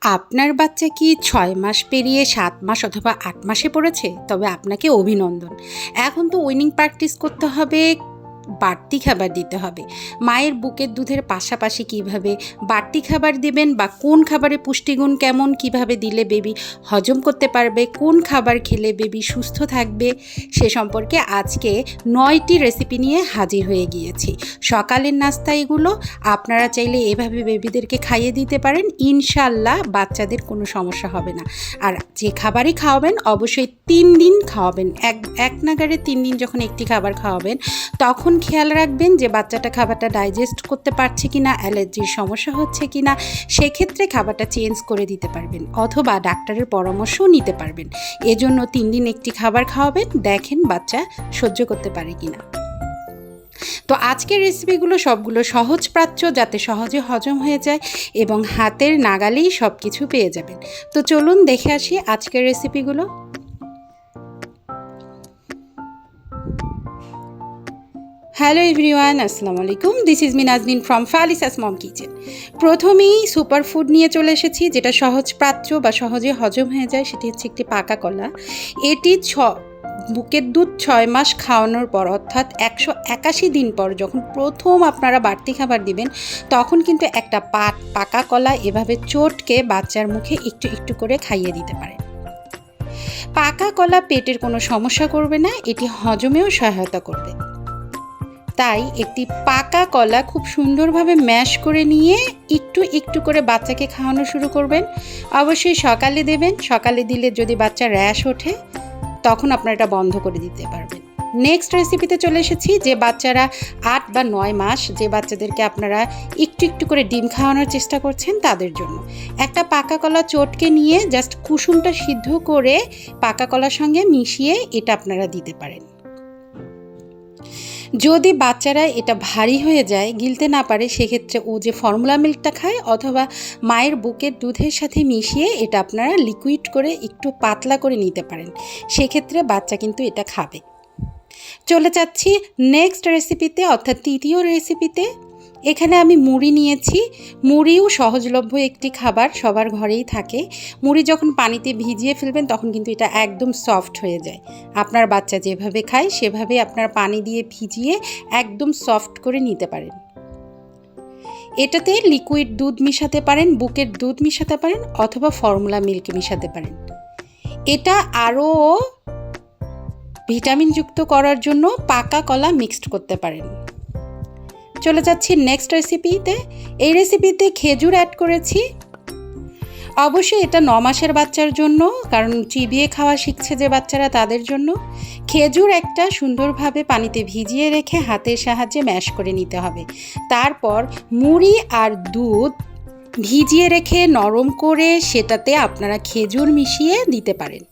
আপনার বাচ্চা কি ছয় মাস পেরিয়ে সাত মাস অথবা আট মাসে পড়েছে? তবে আপনাকে অভিনন্দন। এখন তো উইনিং প্র্যাকটিস করতে হবে বাড়তি খাবার দিতে হবে। মায়ের বুকের দুধের পাশাপাশি কীভাবে বাড়তি খাবার দিবেন বা কোন খাবারে পুষ্টিগুণ কেমন কীভাবে দিলে বেবি হজম করতে পারবে, কোন খাবার খেলে বেবি সুস্থ থাকবে, সে সম্পর্কে আজকে নয়টি রেসিপি নিয়ে হাজির হয়ে গিয়েছি। সকালের নাস্তা এগুলো, আপনারা চাইলে এভাবে বেবিদেরকে খাইয়ে দিতে পারেন ইনশাল্লাহ বাচ্চাদের কোনো সমস্যা হবে না। আর যে খাবারই খাওয়াবেন, অবশ্যই তিন দিন খাওয়াবেন। এক এক নাগারে তিন দিন যখন একটি খাবার খাওয়াবেন, তখন খেয়াল রাখবেন যে বাচ্চাটা খাবারটা ডাইজেস্ট করতে পারছে কি না অ্যালার্জির সমস্যা হচ্ছে কি না সেক্ষেত্রে খাবারটা চেঞ্জ করে দিতে পারবেন অথবা ডাক্তারের পরামর্শও নিতে পারবেন। এজন্য তিন দিন একটি খাবার খাওয়াবেন, দেখেন বাচ্চা সহ্য করতে পারে কি না তো আজকের রেসিপিগুলো সবগুলো সহজ প্রাচ্য যাতে সহজে হজম হয়ে যায় এবং হাতের নাগালেই সব কিছু পেয়ে যাবেন। তো চলুন দেখে আসি আজকের রেসিপিগুলো হ্যালো এভরিওয়ান আসসালামু আলাইকুম this is me Nazmin from ফালিসাস mom kitchen প্রথমেই সুপার ফুড নিয়ে চলে এসেছি, যেটা সহজ প্রাচ্য বা সহজে হজম হয়ে যায়, সেটি হচ্ছে একটি পাকা কলা। এটি ছ, বুকের দুধ ছয় মাস খাওয়ানোর পর, অর্থাৎ একশো একাশি দিন পর যখন প্রথম আপনারা বাড়তি খাবার দিবেন, তখন কিন্তু একটা পাট, পাকা কলা এভাবে চটকে বাচ্চার মুখে একটু একটু করে খাইয়ে দিতে পারেন। পাকা কলা পেটের কোনো সমস্যা করবে না, এটি হজমেও সহায়তা করবে। তাই একটি পাকা কলা খুব সুন্দরভাবে ম্যাশ করে নিয়ে একটু একটু করে বাচ্চাকে খাওয়ানো শুরু করবেন। অবশ্যই সকালে দেবেন। সকালে দিলে যদি বাচ্চা র্যাশ ওঠে, তখন আপনারা এটা বন্ধ করে দিতে পারবেন। নেক্সট রেসিপিতে চলে এসেছি, যে বাচ্চারা আট বা নয় মাস, যে বাচ্চাদেরকে আপনারা একটু একটু করে ডিম খাওয়ানোর চেষ্টা করছেন তাদের জন্য। একটা পাকা কলা চটকে নিয়ে জাস্ট কুসুমটা সিদ্ধ করে পাকা কলার সঙ্গে মিশিয়ে এটা আপনারা দিতে পারেন। যদি বাচ্চারা এটা ভারী হয়ে যায়, গিলতে না পারে, সেক্ষেত্রে ও যে ফর্মুলা মিল্কটা খায় অথবা মায়ের বুকের দুধের সাথে মিশিয়ে এটা আপনারা লিকুইড করে একটু পাতলা করে নিতে পারেন। সেক্ষেত্রে বাচ্চা কিন্তু এটা খাবে। চলে যাচ্ছি নেক্সট রেসিপিতে অর্থাৎ তৃতীয় রেসিপিতে এখানে আমি মুড়ি নিয়েছি। মুড়িও সহজলভ্য একটি খাবার, সবার ঘরেই থাকে। মুড়ি যখন পানিতে ভিজিয়ে ফেলবেন, তখন কিন্তু এটা একদম সফট হয়ে যায়। আপনার বাচ্চা যেভাবে খায়, সেভাবে আপনার পানি দিয়ে ভিজিয়ে একদম সফট করে নিতে পারেন। এটাতে লিকুইড দুধ মিশাতে পারেন, বুকের দুধ মিশাতে পারেন, অথবা ফর্মুলা মিল্ক মিশাতে পারেন। এটা আরও ভিটামিনযুক্ত করার জন্য পাকা কলা মিক্সড করতে পারেন। চলে যাচ্ছি নেক্সট রেসিপিতে এই রেসিপিতে খেজুর অ্যাড করেছি। অবশ্যই এটা ন মাসের বাচ্চার জন্য, কারণ চিবিয়ে খাওয়া শিখছে যে বাচ্চারা তাদের জন্য। খেজুর একটা সুন্দরভাবে পানিতে ভিজিয়ে রেখে হাতের সাহায্যে ম্যাশ করে নিতে হবে। তারপর মুড়ি আর দুধ ভিজিয়ে রেখে নরম করে সেটাতে আপনারা খেজুর মিশিয়ে দিতে পারেন।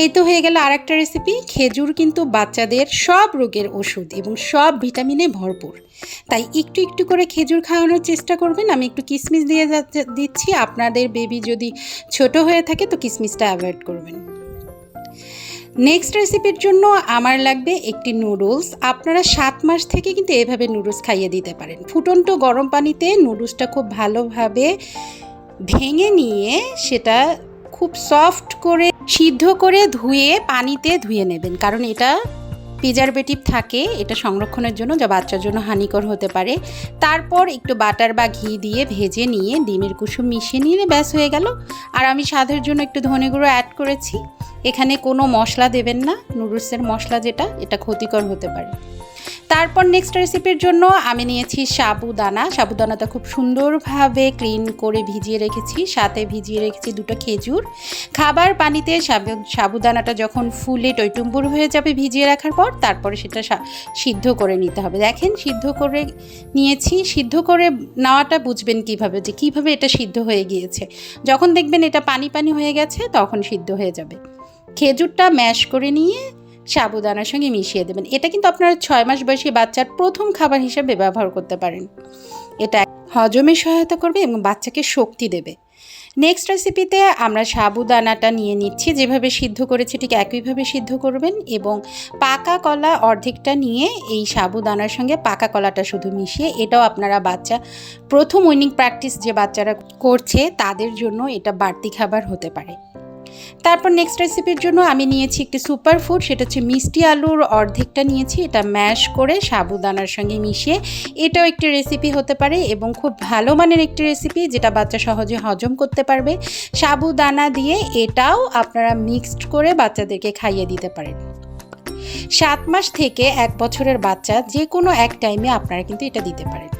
এই তো হয়ে গেল আর একটা রেসিপি খেজুর কিন্তু বাচ্চাদের সব রোগের ওষুধ এবং সব ভিটামিনে ভরপুর। তাই একটু একটু করে খেজুর খাওয়ানোর চেষ্টা করবেন। আমি একটু কিশমিশ দিয়ে দিচ্ছি। আপনাদের বেবি যদি ছোট হয়ে থাকে তো কিশমিশটা অ্যাভয়েড করবেন। নেক্সট রেসিপির জন্য আমার লাগবে একটি নুডলস আপনারা সাত মাস থেকে কিন্তু এভাবে নুডলস খাইয়ে দিতে পারেন। ফুটন্ত গরম পানিতে নুডলসটা খুব ভালোভাবে ভেঙে নিয়ে সেটা খুব সফট করে, সিদ্ধ করে ধুয়ে পানিতে ধুয়ে নেবেন। কারণ এটা প্রিজারভেটিভ থাকে, এটা সংরক্ষণের জন্য যা বাচ্চার জন্য হানিকর হতে পারে। তারপর একটু বাটার বা ঘি দিয়ে ভেজে নিয়ে ডিমের কুসুম মিশিয়ে নিলে ব্যাস হয়ে গেল। আর আমি স্বাদের জন্য একটু ধনে গুঁড়ো অ্যাড করেছি। এখানে কোনো মশলা দেবেন না, নুডলসের মশলা যেটা, এটা ক্ষতিকর হতে পারে। তারপর নেক্সট রেসিপির জন্য আমি নিয়েছি সাবুদানা। সাবুদানাটা খুব সুন্দরভাবে ক্লিন করে ভিজিয়ে রেখেছি, সাথে ভিজিয়ে রেখেছি দুটো খেজুর। খাবার পানিতে সাবু সাবুদানাটা যখন ফুলে টইটুম্বুর হয়ে যাবে ভিজিয়ে রাখার পর, তারপরে সেটা সিদ্ধ করে নিতে হবে। দেখেন, সিদ্ধ করে নিয়েছি। সিদ্ধ করে নেওয়াটা বুঝবেন কীভাবে, যে কীভাবে এটা সিদ্ধ হয়ে গিয়েছে। যখন দেখবেন এটা পানি পানি হয়ে গেছে, তখন সিদ্ধ হয়ে যাবে। খেজুরটা ম্যাশ করে নিয়ে সাবুদানার সঙ্গে মিশিয়ে দেবেন। এটা কিন্তু আপনারা ছয় মাস বয়সী বাচ্চার প্রথম খাবার হিসেবে ব্যবহার করতে পারেন। এটা হজমে সহায়তা করবে এবং বাচ্চাকে শক্তি দেবে। নেক্সট রেসিপিতে আমরা সাবুদানাটা নিয়ে নিচ্ছি। যেভাবে সিদ্ধ করেছি ঠিক একইভাবে সিদ্ধ করবেন এবং পাকা কলা অর্ধেকটা নিয়ে এই সাবুদানার সঙ্গে পাকা কলাটা শুধু মিশিয়ে এটাও আপনারা বাচ্চা প্রথম উইনিং প্র্যাকটিস যে বাচ্চারা করছে তাদের জন্য এটা বাড়তি খাবার হতে পারে। তারপর নেক্সট রেসিপির জন্য আমি নিয়েছি একটি সুপার ফুড সেটা হচ্ছে মিষ্টি আলুর অর্ধেকটা নিয়েছি, এটা ম্যাশ করে সাবুদানার সঙ্গে মিশিয়ে। এটাও একটি রেসিপি হতে পারে এবং খুব ভালো মানের একটি রেসিপি যেটা বাচ্চা সহজে হজম করতে পারবে। সাবুদানা দিয়ে এটাও আপনারা মিক্সড করে বাচ্চাদেরকে খাইয়ে দিতে পারেন। সাত মাস থেকে এক বছরের বাচ্চা যে কোনো এক টাইমে আপনারা কিন্তু এটা দিতে পারেন।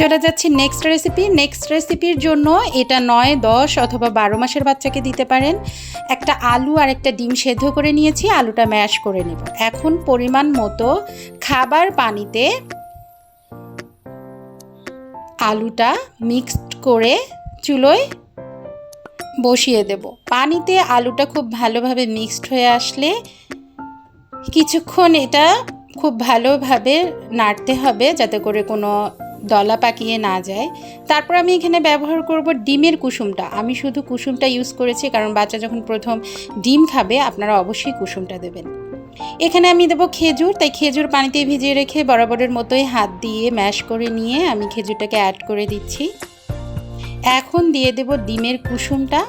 চলে যাচ্ছে নেক্সট রেসিপি নেক্সট রেসিপির জন্য এটা নয়, দশ অথবা বারো মাসের বাচ্চাকে দিতে পারেন। একটা আলু আর একটা ডিম সেদ্ধ করে নিয়েছি, আলুটা ম্যাশ করে নেব। এখন পরিমাণ মতো খাবার পানিতে আলুটা মিক্সড করে চুলোয় বসিয়ে দেব। পানিতে আলুটা খুব ভালোভাবে মিক্সড হয়ে আসলে কিছুক্ষণ এটা খুব ভালোভাবে নাড়তে হবে যাতে করে কোনো দলা পাকিয়ে না যায়। তারপর আমি এখানে ব্যবহার করব ডিমের কুসুমটা। আমি শুধু কুসুমটা ইউজ করেছি কারণ বাচ্চা যখন প্রথম ডিম খাবে, আপনারা অবশ্যই কুসুমটা দেবেন। এখানে আমি দেবো খেজুর। তাই খেজুর পানিতে ভিজিয়ে রেখে বরাবরের মতোই হাত দিয়ে ম্যাশ করে নিয়ে আমি খেজুরটাকে অ্যাড করে দিচ্ছি। এখন দিয়ে দেব ডিমের কুসুমটা।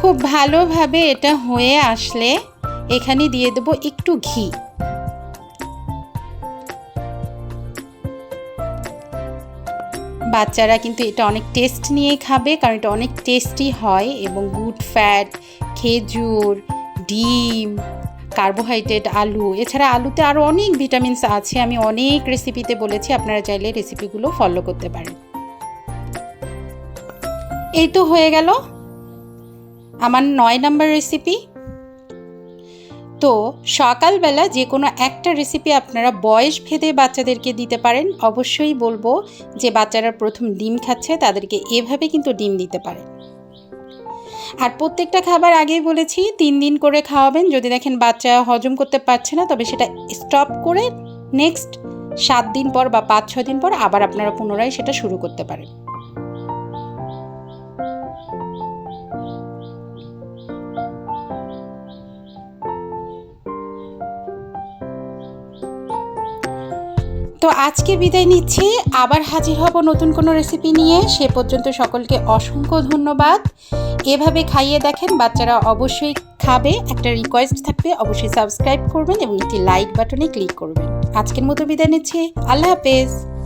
খুব ভালোভাবে এটা হয়ে আসলে এখানে দিয়ে দেব একটু ঘি। বাচ্চারা কিন্তু এটা অনেক টেস্ট নিয়ে খাবে, কারণ এটা অনেক টেস্টি হয় এবং গুড ফ্যাট খেজুর, ডিম কার্বোহাইড্রেট আলু। এছাড়া আলুতে আরও অনেক ভিটামিনস আছে, আমি অনেক রেসিপিতে বলেছি, আপনারা চাইলে রেসিপিগুলো ফলো করতে পারেন। এই তো হয়ে গেল আমার নয় নাম্বার রেসিপি তো সকালবেলা যে কোনো একটা রেসিপি আপনারা বয়স ভেদে বাচ্চাদেরকে দিতে পারেন। অবশ্যই বলব যে বাচ্চারা প্রথম ডিম খাচ্ছে, তাদেরকে এভাবে কিন্তু ডিম দিতে পারেন আর প্রত্যেকটা খাবার আগেই বলেছি, তিন দিন করে খাওয়াবেন। যদি দেখেন বাচ্চা হজম করতে পারছে না, তবে সেটা স্টপ করে নেক্সট সাত দিন পর বা পাঁচ ছ দিন পর আবার আপনারা পুনরায় সেটা শুরু করতে পারেন। আজকে বিদায় নিচ্ছি। আবার হাজির হব নতুন কোনো রেসিপি নিয়ে। সে পর্যন্ত সকলকে অসংখ্য ধন্যবাদ। এভাবে খাইয়ে দেখেন, বাচ্চারা অবশ্যই খাবে। একটা রিকোয়েস্ট থাকবে, অবশ্যই সাবস্ক্রাইব করবেন এবং একটি লাইক বাটনে ক্লিক করবেন। আজকের মতো বিদায় নিচ্ছি। আল্লাহ হাফেজ।